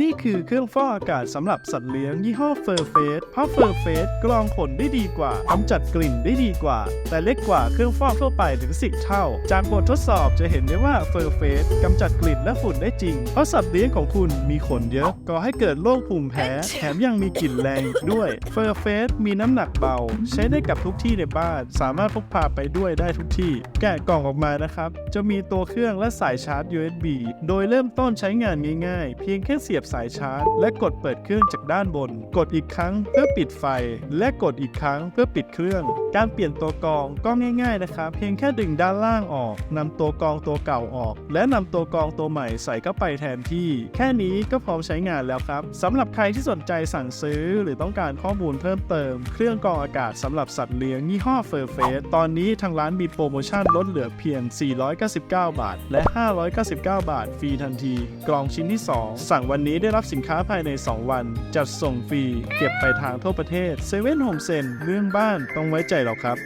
นี่คือเครื่องฟอกอากาศสำหรับสัตว์เลี้ยงยี่ห้อเฟอร์เฟสเพราะเฟอร์เฟสกรองขนได้ดีกว่ากำจัดกลิ่นได้ดีกว่า แต่เล็กกว่าเครื่องฟอกทั่วไปถึง10เท่า จากบททดสอบจะเห็นได้ว่าเฟอร์เฟสกำจัดกลิ่นและฝุ่นได้จริง เพราะสัตว์เลี้ยงของคุณมีขนเยอะก่อให้เกิดโรคภูมิแพ้ แถมยังมีกลิ่นแรงด้วยเฟอร์เฟสมีน้ำหนักเบา ใช้ได้กับทุกที่ในบ้าน สามารถพกพาไปด้วยได้ทุกที่ แกะกล่องออกมานะครับ จะมีตัวเครื่องและสายชาร์จ USB โดยเริ่มต้นใช้งานง่ายๆ เพียงแค่เสียบสายชาร์จ และกดเปิดเครื่องจากด้านบน กดอีกครั้งเพื่อปิดไฟ และกดอีกครั้งเพื่อปิดเครื่อง การเปลี่ยนตัวกรองก็ง่ายๆนะครับ เพียงแค่ดึงด้านล่างออกนำตัวกรองตัวเก่าออก และนำตัวกรองตัวใหม่ใส่เข้าไปแทนที่ แค่นี้ก็พร้อมใช้งานแล้วครับสำหรับใครที่สนใจสั่งซื้อ หรือต้องการข้อมูลเพิ่มเติม เครื่องกรองอากาศสำหรับสัตว์เลี้ยงยี่ห้อเฟอร์เฟสตอนนี้ทางร้านมีโปรโมชั่นลดเหลือเพียง 499 บาท และ 599 บาท ฟรีทันที กล่องชิ้นที่ 2 สั่งวันนี้ได้รับสินค้าภายใน 2 วัน จัดส่งฟรี เก็บไปทางทั่วประเทศเซเว่นโฮมเซนเรื่องบ้านต้องไว้ใจเราครับ